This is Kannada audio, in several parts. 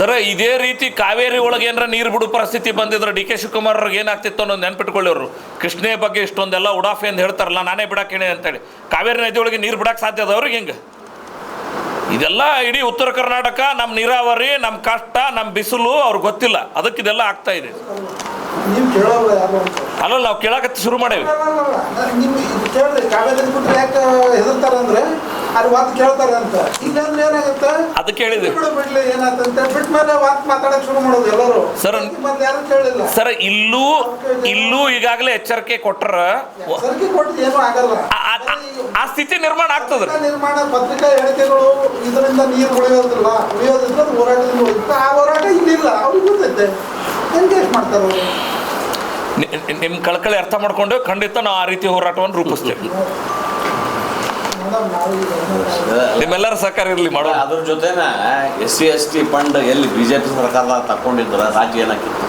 ಸರ ಇದೇ ರೀತಿ ಕಾವೇರಿ ಒಳಗೆ ಏನಾರ ನೀರು ಬಿಡು ಪರಿಸ್ಥಿತಿ ಬಂದಿದ್ರೆ ಡಿ ಕೆ ಶಿವಕುಮಾರ್ ಅವ್ರಿಗೆ ಏನಾಗ್ತಿತ್ತು ಅನ್ನೋದು ನೆನ್ಪಿಟ್ಕೊಳ್ಳಿ ಅವರು ಕೃಷ್ಣೆ ಬಗ್ಗೆ ಇಷ್ಟೊಂದೆಲ್ಲ ಉಡಾಫೆ ಅಂತ ಹೇಳ್ತಾರಲ್ಲ ನಾನೇ ಬಿಡಕ್ಕೆ ಹೇಳಿ ಅಂತೇಳಿ. ಕಾವೇರಿ ನದಿ ಒಳಗೆ ನೀರು ಬಿಡಕ್ಕೆ ಸಾಧ್ಯ ಅದ ಅವ್ರಿಗೆ ಹೆಂಗೆ? ಇದೆಲ್ಲ ಇಡೀ ಉತ್ತರ ಕರ್ನಾಟಕ ನಮ್ಮ ನೀರಾವರಿ ನಮ್ಮ ಕಷ್ಟ ನಮ್ಮ ಬಿಸಿಲು ಅವ್ರಿಗೆ ಗೊತ್ತಿಲ್ಲ. ಅದಕ್ಕೆ ಇದೆಲ್ಲ ಆಗ್ತಾ ಇದೆ. ಅಲ್ಲ ನಾವು ಕೇಳಕತ್ತ ಶುರು ಮಾಡೇವಿ. ಅಲ್ಲಿ ವಾತ್ ಕೇಳ್ತಾರೆ ಅಂತ. ಇಲ್ಲಾಂದ್ರೆ ಏನಾಗುತ್ತೆ? ಅದಕ್ಕೆ ಕೇಳಿದೆ. ಬಿಡು ಬಿಡ್ಲಿ ಏನಾಯ್ತಂತ ಬಿಟ್ಟ ಮೇಲೆ ವಾತ್ ಮಾತಾಡಕ್ ಶುರು ಮಾಡೋದು ಎಲ್ಲರೂ. ಸರ್, ಮತ್ತೆ ಯಾರು ಕೇಳಿಲ್ಲ? ಸರ್ ಇಲ್ಲೂ ಇಲ್ಲೂ ಈಗಾಗಲೇ ಎಚ್ಚರಿಕೆ ಕೊಟ್ರ ಸರ್ಕಿ ಕೊಟ್ಟು ಏನೂ ಆಗಲ್ಲ. ಆ- ಸ್ಥಿತಿ ನಿರ್ಮಾಣ ಆಗ್ತದ. ನಿರ್ಮಾಣ ಪತ್ರಿಕಾ ಹೇಳಿಕೆಗಳು ಇದರಿಂದ ನೀರು ಉಳಿಯೋದಿಲ್ಲ. ಉಳಿಯೋದಿಲ್ಲ ಅದು ಹೋರಾಟದಿಂದ ಉಳಿಯುತ್ತೆ. ಆ ಹೋರಾಟ ಇಲ್ಲಿಲ್ಲ. ಅವ್ರಿಗೆ ಗೊತ್ತೈತೆ. ಎಂಗೇಜ್ ಮಾಡ್ತಾರೆ ಅವರು? ನಿಮ್ಮ ಕಳಕಳಿ ಅರ್ಥ ಮಾಡ್ಕೊಂಡು ಖಂಡಿತ ನಾವು ಆ ರೀತಿ ಹೋರಾಟವನ್ನು ರೂಪಿಸ್ತೇವೆ ನಿಮ್ಮೆಲ್ಲರ ಸರ್ಕಾರ ಇರಲಿ ಮಾಡೋಣ. ಅದ್ರ ಜೊತೆನ S C S T fund ಎಲ್ಲಿ ಬಿಜೆಪಿ ಸರ್ಕಾರದಾಗ ತಕೊಂಡಿದ್ರ ರಾಜ್ಯ ಏನಾಕಿತ್ತು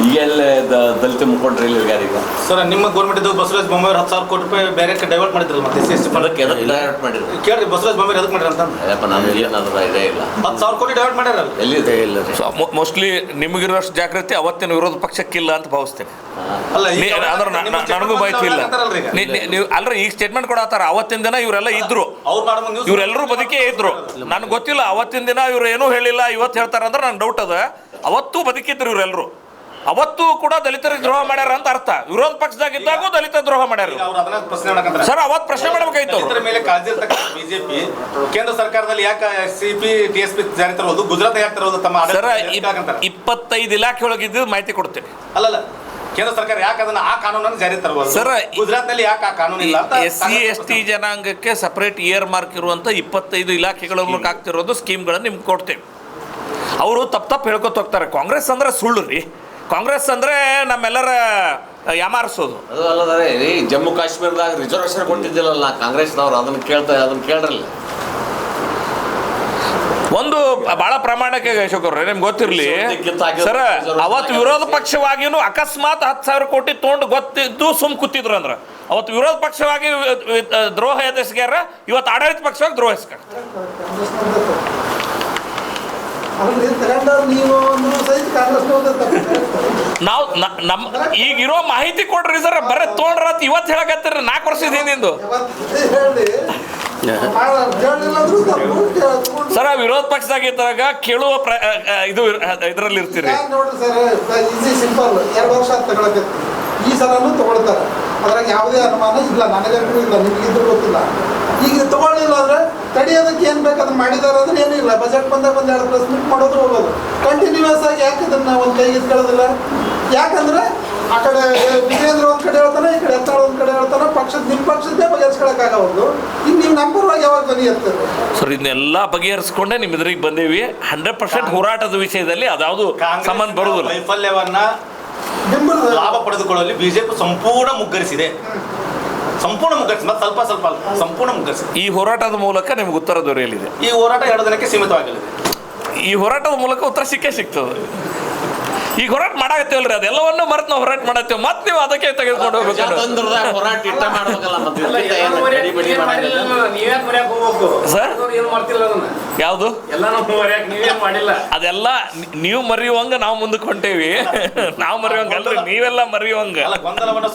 ಈಗ ಎಲ್ಲಿ ದ- ದಲಿತ ಮುಖಂಡರು ಇಲ್ಲಿ ಯಾರೀಗ ಸರ್ ನಿಮ್ಮ ಗೌರ್ಮೆಂಟ್ ಇದು ಬಸವರಾಜ ಬೊಮ್ಮಾಯಿ ಹತ್ತು ಸಾವಿರ ಕೋಟಿ ರೂಪಾಯಿ ಬೇರೆ ಡೈವರ್ಟ್ ಮಾಡಿದ್ರು ಮತ್ತೆ ಎಸ್ ಸಿ ಎಸ್ ಟಿ ಅದಕ್ಕೆ ಡೈವರ್ಟ್ ಮಾಡಿದ್ರು? ಕೇಳ್ರಿ ಬಸವರಾಜ ಬೊಮ್ಮಾಯಿ ಎದಕ್ಕೆ ಮಾಡ್ರಿ ಅಂತ. ನಾನು ಏನಾದ್ರ ಇದೇ ಇಲ್ಲ. ಹತ್ತು ಸಾವಿರ ಕೋಟಿ ಡೈವರ್ಟ್ ಮಾಡ್ಯಾರಲ್ಲ ಎಲ್ಲಿದೆ ಇಲ್ಲ ಮೋಸ್ಟ್ಲಿ ನಿಮಗಿರೋಷ್ಟು ಜಾಗೃತಿ ಅವತ್ತಿನ ವಿರೋಧ ಪಕ್ಷಕ್ಕಿಲ್ಲ ಅಂತ ಭಾವಿಸ್ತೇನೆ. ಅಂದ್ರೆ ನನಗೂ ಮಾಹಿತಿ ಇಲ್ಲ ನೀವು ಅಲ್ರಿ ಈಗ ಸ್ಟೇಟ್ಮೆಂಟ್ ಕೊಡತ್ತಾರ ಅವತ್ತಿನ ದಿನ ಇವರೆಲ್ಲ ಇದ್ರು. ಇವರೆಲ್ಲರೂ ಬದುಕೇ ಇದ್ರು. ನನಗೆ ಗೊತ್ತಿಲ್ಲ ಅವತ್ತಿನ ದಿನ ಇವ್ರು ಏನೂ ಹೇಳಿಲ್ಲ ಇವತ್ತು ಹೇಳ್ತಾರ ಅಂದ್ರೆ ನಂಗೆ ಡೌಟ್ ಅದ. ಅವತ್ತು ಬದುಕಿದ್ರು ಇವರೆಲ್ಲರೂ ಅವತ್ತೂ ಕೂಡ ದಲಿತರಿಗೆ ದ್ರೋಹ ಮಾಡ್ಯಾರ ಅಂತ ಅರ್ಥ. ವಿರೋಧ ಪಕ್ಷದಾಗ ಇದ್ದಾಗೂ ದಲಿತ ದ್ರೋಹ ಮಾಡ್ಯಾರ. ಸರ್ ಅವತ್ ಪ್ರಶ್ನೆ ಮಾಡಬೇಕಾಯ್ತು ಮೇಲೆ ಕಾಳಜಿ ಬಿಜೆಪಿ ಕೇಂದ್ರ ಸರ್ಕಾರದಲ್ಲಿ ಯಾಕೆ ಸಿಪಿ ಟಿಎಸ್ಪಿ ಜಾರಿ ತರೋದು ಗುಜರಾತ್ ಯಾಕೆ ತರೋದು ತಮ್ಮ ಸರ್ ಇಪ್ಪತ್ತೈದು ಇಲಾಖೆ ಒಳಗಿದ್ದು ಮಾಹಿತಿ ಕೊಡ್ತೇನೆ. ಅಲ್ಲಲ್ಲ ಕೇಂದ್ರ ಸರ್ಕಾರ ಯಾಕೆ ಅದನ್ನ ಆ ಕಾನೂನನ್ನು ಜಾರಿ ತರಬಹುದು ಸರ್, ಗುಜರಾತ್ನಲ್ಲಿ ಯಾಕೆ ಆ ಕಾನೂನು ಇಲ್ಲ ಎಸ್ ಸಿ ಎಸ್ ಟಿ ಜನಾಂಗಕ್ಕೆ ಸಪರೇಟ್ ಇಯರ್ ಮಾರ್ಕ್ ಇರುವಂತ ಇಪ್ಪತ್ತೈದು ಇಲಾಖೆಗಳ ಮೂಲಕ ಆಗ್ತಿರೋದು ಸ್ಕೀಮ್ಗಳನ್ನು ನಿಮ್ಗೆ ಕೊಡ್ತೇವೆ ಅವರು ತಪ್ಪು ತಪ್ಪು ಹೇಳ್ಕೊತ ಹೋಗ್ತಾರೆ. ಕಾಂಗ್ರೆಸ್ ಅಂದ್ರೆ ಸುಳ್ಳು ರೀ. ಕಾಂಗ್ರೆಸ್ ಅಂದ್ರೆ ನಮ್ಮೆಲ್ಲರ ಯಾಮಾರಿಸೋದು ಅದು ಅಲ್ಲದ್ರೆ ಜಮ್ಮು ಕಾಶ್ಮೀರದಾಗ ರಿಸರ್ವೇಶನ್ ಕೊಟ್ಟಿದ್ದಿಲ್ಲಲ್ಲ ಕಾಂಗ್ರೆಸ್ನವ್ರು ಅದನ್ನ ಕೇಳ್ತಾ ಅದನ್ನ ಕೇಳ್ರಲ್ಲ. ಒಂದು ಬಹಳ ಪ್ರಾಮಾಣಿಕ ಅಶೋಕವ್ರೆ ನಿಮ್ಗೆ ಗೊತ್ತಿರಲಿ. ಸರ್ ಅವತ್ತು ವಿರೋಧ ಪಕ್ಷವಾಗಿನೂ ಅಕಸ್ಮಾತ್ ಹತ್ತು ಸಾವಿರ ಕೋಟಿ ತೊಗೊಂಡು ಗೊತ್ತಿದ್ದು ಸುಮ್ ಕೂತಿದ್ರು ಅಂದ್ರೆ. ಅವತ್ತು ವಿರೋಧ ಪಕ್ಷವಾಗಿ ದ್ರೋಹ ಎದುರಿಸ್ಗ್ಯಾರ ಇವತ್ತು ಆಡಳಿತ ಪಕ್ಷವಾಗಿ ದ್ರೋಹ ಎಸ್ಗ್ಯಾರ ಅವ್ರಿಗೆ ತಗೊಂಡವ್ರು ನೀವು ನಮ್ಮ ಈಗಿರೋ ಮಾಹಿತಿ ಕೊಡ್ರಿ ಸರ್, ಬರೇ ತೊಗೊಂಡ್ರ ಅಂತ ಇವತ್ತು ಹೇಳಕತ್ತೀರಿ ನಾಲ್ಕು ವರ್ಷದ ಹಿಂದಿಂದು ಸರ್ ವಿರೋಧ ಪಕ್ಷದಾಗ ಇದ್ದಾಗ ಕೇಳುವ ಪ್ರ ಇದು ಇದರಲ್ಲಿ ಇರ್ತೀರಿ. ಈ ಸಲನೂ ತಗೊಳ್ತಾರೆ. ಅದ್ರಾಗ ಯಾವುದೇ ಅನುಮಾನ ಇಲ್ಲ, ನನಗೆ ಇಲ್ಲ ಗೊತ್ತಿಲ್ಲ. ಈಗ ತಗೊಳ್ಳಿಲ್ಲ ಅಂದ್ರೆ ತಡೆಯೋದಕ್ಕೆ ಏನು ಬೇಕು ಅದನ್ನ ಮಾಡಿದಾರೆ ಅಂದ್ರೆ ಏನಿಲ್ಲ ಇಲ್ಲ. ಬಜೆಟ್ ಬಂದಾಗ ಒಂದು ಎರಡು ಪ್ಲಸ್ ಮೀಟ್ ಮಾಡೋದು ಹೋಗೋದು. ಕಂಟಿನ್ಯೂಸ್ ಆಗಿ ಯಾಕೆ ಅದನ್ನ ಒಂದು ಕೈಗೆ ಇಟ್ಕೊಳ್ಳೋದಿಲ್ಲ ಯಾಕಂದ್ರೆ ಆ ಕಡೆ ವಿಜೇಂದ್ರ ಒಂದ್ ಕಡೆ ಹೇಳ್ತಾನೆ ಈ ಕಡೆ ಎತ್ತಾಳ ಒಂದ್ ಕಡೆ ಹೇಳ್ತಾನೆ ಪಕ್ಷದ ನಿಮ್ಮ ಪಕ್ಷದ್ದೇ ಬಗೆಹರಿಸ್ಕೊಳಕ್ಕಾಗವಲ್ದು ಇನ್ನು ನೀವು ನಂಬರ್ ಒಳಗೆ ಯಾವಾಗ ಧ್ವನಿ ಎತ್ತೀರಿ ಸರ್ ಇದನ್ನೆಲ್ಲ ಬಗೆಹರಿಸ್ಕೊಂಡೆ ನಿಮ್ಮ ಎದುರಿಗೆ ಬಂದೇವಿ. ಹಂಡ್ರೆಡ್ ಪರ್ಸೆಂಟ್ ಹೋರಾಟದ ವಿಷಯದಲ್ಲಿ ಅದಾವುದು ಸಂಬಂಧ ಬರುವುದಿಲ್ಲ. ವೈಫಲ್ಯವನ್ನ ನಿಮ್ಮ ಲಾಭ ಪಡೆದುಕೊಳ್ಳಲು ಬಿಜೆಪಿ ಸಂಪೂರ್ಣ ಮುಗ್ಗರಿಸಿದೆ. ಸಂಪೂರ್ಣ ಮುಗ್ಗರಿಸಿದೆ ಮತ್ತೆ ಸ್ವಲ್ಪ ಸ್ವಲ್ಪ ಸಂಪೂರ್ಣ ಮುಗ್ಗರಿಸಿದೆ ಈ ಹೋರಾಟದ ಮೂಲಕ ನಿಮ್ಗೆ ಉತ್ತರ ದೊರೆಯಲಿದೆ. ಈ ಹೋರಾಟ ಎರಡು ದಿನಕ್ಕೆ ಸೀಮಿತವಾಗಲಿದೆ. ಈ ಹೋರಾಟದ ಮೂಲಕ ಉತ್ತರ ಸಿಕ್ಕೇ ಸಿಗ್ತದೆ. ಈಗ ಹೋರಾಟ ಮಾಡಾಕತ್ತೇವಲ್ರಿ ಅದೆಲ್ಲವನ್ನು ಮರೆತು ನಾವು ಹೋರಾಟ ಮಾಡತ್ತೇವೆ ಮತ್ತೆ ನೀವು ಅದಕ್ಕೆ ತೆಗೆದುಕೊಂಡು ಹೋಗ್ಬೇಕು ಹೋರಾಟ ಇಟ್ಟ ಮಾಡ್ಬೇಕಲ್ಲ ಸರ್? ಯಾವುದು? ಅದೆಲ್ಲ ನೀವು ಮರೆಯುವಂಗ ನಾವು ಮುಂದಕ್ಕೆ ಹೊಂಟೇವಿ. ನಾವು ಮರೆಯುವಂಗ ಅಲ್ರಿ ನೀವೆಲ್ಲ ಮರೆಯುವಂಗ.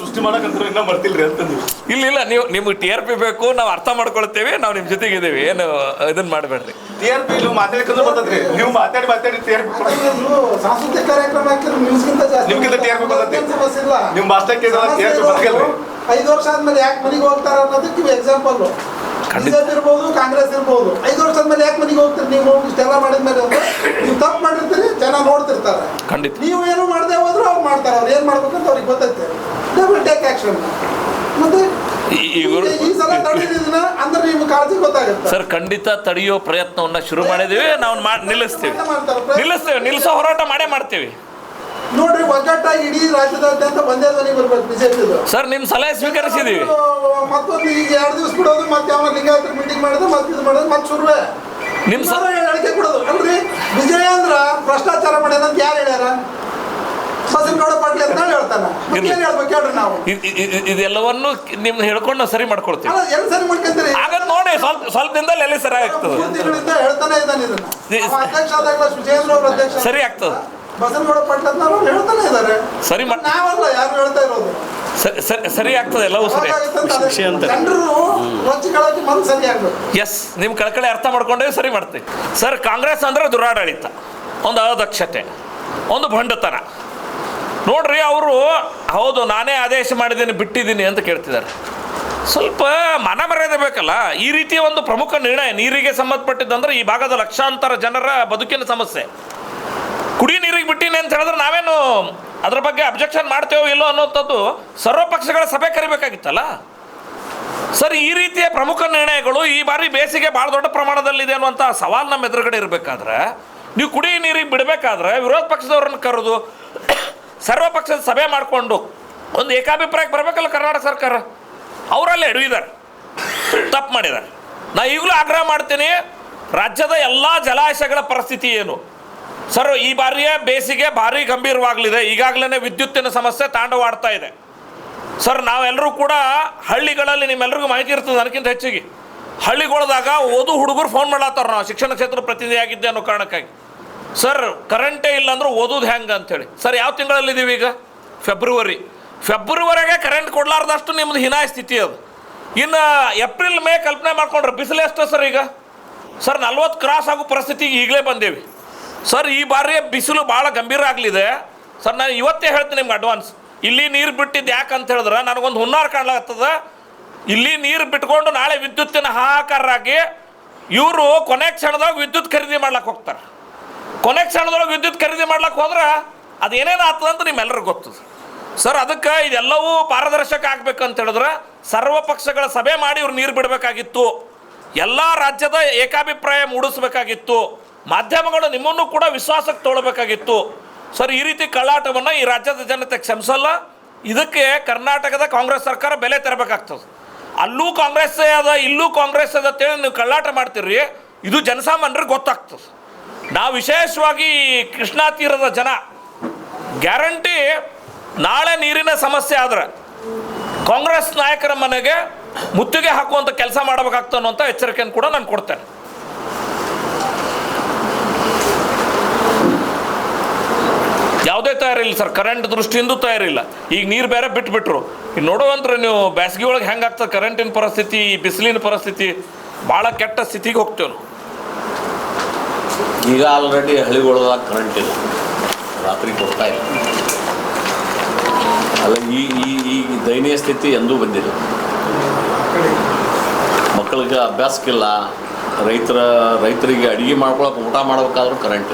ಸೃಷ್ಟಿ ಮಾಡಕಂತೂ ಇನ್ನೂ ಬರ್ತಿಲ್ರಿ ಅಂತಂದು ಇಲ್ಲ ಇಲ್ಲ ನೀವು ನಿಮ್ಗೆ ಟಿ ಆರ್ ಪಿ ಬೇಕು ನಾವು ಅರ್ಥ ಮಾಡ್ಕೊಳ್ತೇವೆ ನಾವು ನಿಮ್ ಜೊತೆಗೆ ಇದೇವಿ ಏನು ಇದನ್ನ ಮಾಡಬೇಡ್ರಿ. ಟಿ ಆರ್ ಪಿ ನೀವು ಮಾತಾಡ್ಕೊಂಡು ಬರ್ತದ್ರಿ. ನೀವು ಮಾತಾಡಿ ಮಾತಾಡಿ ಟಿ ಆರ್ ಪಿ ಸಾಂಸ್ಕೃತಿಕ ಕಾರ್ಯಕ್ರಮ ನಿಮ್ಗಿಂತ ಐದು ವರ್ಷ ಆದ್ಮೇಲೆ ಯಾಕೆ ಮನೆಗೆ ಹೋಗ್ತಾರ ಅನ್ನೋದಕ್ಕೆ ಎಕ್ಸಾಂಪಲ್. ಬಿಜೆಪಿ ಇರ್ಬೋದು ಕಾಂಗ್ರೆಸ್ ಇರ್ಬೋದು. ಐದು ವರ್ಷದ ಮೇಲೆ ಯಾಕೆ ಮನೆಗೆ ಹೋಗ್ತೀರಿ? ನೀವು ಇಷ್ಟೆಲ್ಲ ಮಾಡಿದ್ಮೇಲೆ ಮೇಲೆ ನೀವು ತಪ್ಪು ಮಾಡಿರ್ತೀರಿ ಜನ ನೋಡ್ತಿರ್ತಾರೆ. ಖಂಡಿತ. ನೀವು ಏನು ಮಾಡದೆ ಹೋದ್ರು ಅವ್ರು ಮಾಡ್ತಾರೆ. ಅವ್ರು ಏನು ಮಾಡ್ಬೇಕಂತ ಅವ್ರಿಗೆ ಗೊತ್ತೈತೆ. ದೇ ವಿಲ್ ಟೇಕ್ ಆಕ್ಷನ್ ಮತ್ತೆ ಈ- ಸಲ ತಡೆದಿದ್ದೀನ ಅಂದ್ರೆ ನಿಮ್ಗೆ ಕಾಳಜಿ ಗೊತ್ತಾಗುತ್ತೆ. ಸರ್ ಖಂಡಿತ ತಡೆಯೋ ಪ್ರಯತ್ನವನ್ನ ಶುರು ಮಾಡಿದೀವಿ ನಾವು ಮಾಡಿ ನಿಲ್ಲಿಸ್ತೀವಿ. ನಿಲ್ಲಿಸ್ತೇವೆ. ನಿಲ್ಲಿಸೋ ಹೋರಾಟ ಮಾಡೇ ಮಾಡ್ತೀವಿ. ನೋಡ್ರಿ ಒಗ್ಗಟ್ಟಾಗಿ ಇಡೀ ರಾಜ್ಯದಾದ್ಯಂತ ಒಂದೇ ಧ್ವನಿ ಬರ್ಬೇಕು ಬಿಜೆಪಿದು. ಸರ್ ನಿಮ್ಮ ಸಲಹೆ ಸ್ವೀಕರಿಸಿದೀವಿ. ಮತ್ತೊಂದು ಈಗ ಎರಡು ದಿವಸ ಬಿಡೋದು ಮತ್ತೆ ಯಾವ ಲಿಂಗಾಯತ್ರ ಮೀಟಿಂಗ್ ಮಾಡಿದ್ರೆ ಮತ್ತೆ ಇದು ಮಾಡೋದು ಮತ್ತೆ ಶುರುವೆ. ನಿಮ್ ಸಲಹೆ ಹೇಳಿಕೆ ಕೊಡೋದು ಅಲ್ರಿ? ವಿಜಯೇಂದ್ರ ಭ್ರಷ್ಟಾಚಾರ ಮಾಡ್ಯಾನ ಅಂತ ಯಾರು ಹೇಳ್ಯಾರ? ಬಸವನಗೌಡ ಪಾಟೀಲ್ ಅಂತ ಹೇಳಿ ಹೇಳ್ತಾರೆ ಮಾಡ್ತಾನ ಇರ್ಲಿ. ಏನ್ ಹೇಳ್ಬೇಕು ಹೇಳ್ರಿ ನಾವು? ಇದ್- ಇದ್- ಇದ್- ಇದೆಲ್ಲವನ್ನು ನಿಮ್ನ ಹೇಳ್ಕೊಂಡು ನಾವು ಸರಿ ಮಾಡ್ಕೊಳ್ತೀವಿ ಅಲ್ಲ ಎಲ್ಲಿ ಸರಿ ಮಾಡ್ಕೊಂತೀರಿ? ಆಗದ್ ನೋಡಿ ಸ್ವಲ್ಪ ಸ್ವಲ್ಪ ದಿನದಲ್ಲಿ ಎಲ್ಲಿ ಸರಿ ಆಗ್ತದೆ. ಹೇಳ್ತಾನೆ ಇದ್ದಾನೆ ಇದನ್ನ. ಅಧ್ಯಕ್ಷ ಆದಾಗಲ ವಿಜಯೇಂದ್ರ ಅವರು ಅಧ್ಯಕ್ಷ. ಸರಿ ಆಗ್ತದೆ. ಬಸನಗೌಡ ಹೇಳ್ತಾನೆ ಇದ್ದಾರೆ ಸರಿ ಮಾಡಿ ನಾವಲ್ಲ ಯಾರು ಹೇಳ್ತಾ ಇರೋದು? ಸರಿ ಸರಿ ಸರಿ ಆಗ್ತದೆ ಎಲ್ಲವೂ ಸರಿ. ಜನರು ಸರಿ ಆಗ್ಬೇಕು. ಎಸ್ ನಿಮ್ಮ ಕಳಕಳಿ ಅರ್ಥ ಮಾಡ್ಕೊಂಡೇ ಸರಿ ಮಾಡ್ತೀವಿ ಸರ್ ಕಾಂಗ್ರೆಸ್ ಅಂದ್ರೆ ದುರಾಡಳಿತ. ಒಂದು ಅದಕ್ಷತೆ ಒಂದು ಭಂಡತನ. ನೋಡ್ರಿ ಅವರು ಹೌದು ನಾನೇ ಆದೇಶ ಮಾಡಿದ್ದೀನಿ ಬಿಟ್ಟಿದ್ದೀನಿ ಅಂತ ಕೇಳ್ತಿದ್ದಾರೆ. ಸ್ವಲ್ಪ ಮನ ಮರ್ಯಾದೆ ಬೇಕಲ್ಲ? ಈ ರೀತಿಯ ಒಂದು ಪ್ರಮುಖ ನಿರ್ಣಯ ನೀರಿಗೆ ಸಂಬಂಧಪಟ್ಟಿದ್ದಂದ್ರೆ ಈ ಭಾಗದ ಲಕ್ಷಾಂತರ ಜನರ ಬದುಕಿನ ಸಮಸ್ಯೆ. ಕುಡಿ ನೀರಿಗೆ ಬಿಟ್ಟಿನಿ ಅಂತ ಹೇಳಿದ್ರೆ ನಾವೇನು ಅದ್ರ ಬಗ್ಗೆ ಅಬ್ಜೆಕ್ಷನ್ ಮಾಡ್ತೇವೋ ಇಲ್ಲೋ ಅನ್ನೋಂಥದ್ದು ಸರ್ವ ಪಕ್ಷಗಳ ಸಭೆ ಕರಿಬೇಕಾಗಿತ್ತಲ್ಲ? ಸರ್, ಈ ರೀತಿಯ ಪ್ರಮುಖ ನಿರ್ಣಯಗಳು ಈ ಬಾರಿ ಬೇಸಿಗೆ ಭಾಳ ದೊಡ್ಡ ಪ್ರಮಾಣದಲ್ಲಿದೆ ಅನ್ನುವಂಥ ಸವಾಲು ನಮ್ಮ ಎದುರುಗಡೆ ಇರಬೇಕಾದ್ರೆ, ನೀವು ಕುಡಿ ನೀರಿಗೆ ಬಿಡಬೇಕಾದ್ರೆ ವಿರೋಧ ಪಕ್ಷದವ್ರನ್ನ ಕರೆದು ಸರ್ವ ಪಕ್ಷದ ಸಭೆ ಮಾಡಿಕೊಂಡು ಒಂದು ಏಕಾಭಿಪ್ರಾಯಕ್ಕೆ ಬರಬೇಕಲ್ಲ ಕರ್ನಾಟಕ ಸರ್ಕಾರ? ಅವರಲ್ಲೇ ಎಡವಿದ್ದಾರೆ ತಪ್ಪು ಮಾಡಿದ್ದಾರೆ. ನಾ ಈಗಲೂ ಆಗ್ರಹ ಮಾಡ್ತೀನಿ, ರಾಜ್ಯದ ಎಲ್ಲ ಜಲಾಶಯಗಳ ಪರಿಸ್ಥಿತಿ ಏನು? ಸರ್, ಈ ಬಾರಿಯ ಬೇಸಿಗೆ ಭಾರಿ ಗಂಭೀರವಾಗಲಿದೆ. ಈಗಾಗಲೇ ವಿದ್ಯುತ್ತಿನ ಸಮಸ್ಯೆ ತಾಂಡವಾಡ್ತಾ ಇದೆ. ಸರ್ ನಾವೆಲ್ಲರೂ ಕೂಡ ಹಳ್ಳಿಗಳಲ್ಲಿ ನಿಮ್ಮೆಲ್ಲರಿಗೂ ಮಾಹಿತಿ ಇರ್ತದೆ ನನಗಿಂತ ಹೆಚ್ಚಿಗೆ. ಹಳ್ಳಿಗಳದಾಗ ಓದು ಹುಡುಗರು ಫೋನ್ ಮಾಡ್ತಾರ ನಾವು. ಶಿಕ್ಷಣ ಕ್ಷೇತ್ರ ಪ್ರತಿನಿಧಿಯಾಗಿದ್ದೆ ಅನ್ನೋ ಕಾರಣಕ್ಕಾಗಿ. ಸರ್ ಕರೆಂಟೇ ಇಲ್ಲ ಅಂದ್ರೆ ಓದೋದು ಹೆಂಗೆ ಅಂತೇಳಿ. ಸರ್, ಯಾವ ತಿಂಗಳಲ್ಲಿದ್ದೀವಿ ಈಗ? ಫೆಬ್ರವರಿ ಫೆಬ್ರವರಿಗೆ ಕರೆಂಟ್ ಕೊಡಲಾರ್ದಷ್ಟು ನಿಮ್ದು ಹೀನಾಯ ಸ್ಥಿತಿ ಅದು. ಇನ್ನು ಏಪ್ರಿಲ್ ಮೇ ಕಲ್ಪನೆ ಮಾಡ್ಕೊಂಡ್ರೆ ಬಿಸಿಲು ಎಷ್ಟು ಸರ್ ಈಗ? ಸರ್, ನಲ್ವತ್ತು ಕ್ರಾಸ್ ಆಗೋ ಪರಿಸ್ಥಿತಿಗೆ ಈಗಲೇ ಬಂದೇವಿ. ಸರ್, ಈ ಬಾರಿ ಬಿಸಿಲು ಭಾಳ ಗಂಭೀರ ಆಗಲಿದೆ. ಸರ್, ನಾನು ಇವತ್ತೇ ಹೇಳ್ತೀನಿ ನಿಮ್ಗೆ ಅಡ್ವಾನ್ಸ್ ಇಲ್ಲಿ ನೀರು ಬಿಟ್ಟಿದ್ದು ಯಾಕೆ ಅಂತ ಹೇಳಿದ್ರೆ, ನನಗೊಂದು ಹುನ್ನಾರ ಕಾಣ್ಲಾಗ್ತದ. ಇಲ್ಲಿ ನೀರು ಬಿಟ್ಕೊಂಡು ನಾಳೆ ವಿದ್ಯುತ್ತಿನ ಹಾಹಾಕಾರರಾಗಿ ಇವರು ಕೊನೆ ಕ್ಷಣದಾಗ ವಿದ್ಯುತ್ ಖರೀದಿ ಮಾಡ್ಲಕ್ಕೆ ಹೋಗ್ತಾರೆ. ಕೊನೆ ಕ್ಷಣದೊಳಗೆ ವಿದ್ಯುತ್ ಖರೀದಿ ಮಾಡ್ಲಕ್ಕೆ ಹೋದ್ರೆ ಅದೇನೇನು ಆಗ್ತದೆ ಅಂತ ನಿಮ್ಮೆಲ್ಲರಿಗೂ ಗೊತ್ತದ. ಸರ್, ಅದಕ್ಕೆ ಇದೆಲ್ಲವೂ ಪಾರದರ್ಶಕ ಆಗ್ಬೇಕಂತ ಹೇಳಿದ್ರೆ ಸರ್ವ ಪಕ್ಷಗಳ ಸಭೆ ಮಾಡಿ ಇವ್ರು ನೀರು ಬಿಡಬೇಕಾಗಿತ್ತು. ಎಲ್ಲ ರಾಜ್ಯದ ಏಕಾಭಿಪ್ರಾಯ ಮೂಡಿಸ್ಬೇಕಾಗಿತ್ತು. ಮಾಧ್ಯಮಗಳು ನಿಮ್ಮನ್ನು ಕೂಡ ವಿಶ್ವಾಸಕ್ಕೆ ತೊಗೊಳ್ಬೇಕಾಗಿತ್ತು. ಸರ್, ಈ ರೀತಿ ಕಳ್ಳಾಟವನ್ನು ಈ ರಾಜ್ಯದ ಜನತೆ ಕ್ಷಮಿಸಲ್ಲ. ಇದಕ್ಕೆ ಕರ್ನಾಟಕದ ಕಾಂಗ್ರೆಸ್ ಸರ್ಕಾರ ಬೆಲೆ ತರಬೇಕಾಗ್ತದೆ. ಅಲ್ಲೂ ಕಾಂಗ್ರೆಸ್ ಅದ, ಇಲ್ಲೂ ಕಾಂಗ್ರೆಸ್ ಅದ ಅಂತೇಳಿ ನೀವು ಕಳ್ಳಾಟ ಮಾಡ್ತೀರಿ ಇದು ಜನಸಾಮಾನ್ಯರಿಗೆ ಗೊತ್ತಾಗ್ತದೆ. ನಾವು ವಿಶೇಷವಾಗಿ ಕೃಷ್ಣಾ ತೀರದ ಜನ, ಗ್ಯಾರಂಟಿ ನಾಳೆ ನೀರಿನ ಸಮಸ್ಯೆ ಆದ್ರೆ ಕಾಂಗ್ರೆಸ್ ನಾಯಕರ ಮನೆಗೆ ಮುತ್ತಿಗೆ ಹಾಕುವಂಥ ಕೆಲಸ ಮಾಡಬೇಕಾಗ್ತ ಅನ್ನುವಂಥ ಎಚ್ಚರಿಕೆಯನ್ನು ಕೂಡ ನಾನು ಕೊಡ್ತೇನೆ ಯಾವುದೇ ತಯಾರಿಲ್ಲ ಸರ್ ಕರೆಂಟ್ ದೃಷ್ಟಿಯಿಂದ ತಯಾರಿಲ್ಲ. ಈಗ ನೀರು ಬೇರೆ ಬಿಟ್ಬಿಟ್ರು. ಈಗ ನೋಡುವಂತ್ರ ನೀವು ಬ್ಯಾಸಗಿ ಒಳಗೆ ಹೆಂಗಾಗ್ತದೆ ಕರೆಂಟಿನ ಪರಿಸ್ಥಿತಿ ಈ ಬಿಸಿಲಿನ ಪರಿಸ್ಥಿತಿ ಭಾಳ ಕೆಟ್ಟ ಸ್ಥಿತಿಗೆ ಹೋಗ್ತೇವೆ ನಾವು. ಈಗ ಆಲ್ರೆಡಿ ಹಳ್ಳಿಗಳದಾಗ ಕರೆಂಟ್ ಇಲ್ಲ. ರಾತ್ರಿ ಕೊಡ್ತಾ ಇಲ್ಲ. ಅಲ್ಲ, ಈ ಈ ಈ ದಯನೀಯ ಸ್ಥಿತಿ ಎಂದೂ ಬಂದಿಲ್ಲ. ಮಕ್ಕಳಿಗೆ ಅಭ್ಯಾಸಕ್ಕಿಲ್ಲ. ರೈತರ, ರೈತರಿಗೆ ಅಡುಗೆ ಮಾಡ್ಕೊಳಕ್ಕೆ ಊಟ ಮಾಡ್ಬೇಕಾದ್ರೂ ಕರೆಂಟ್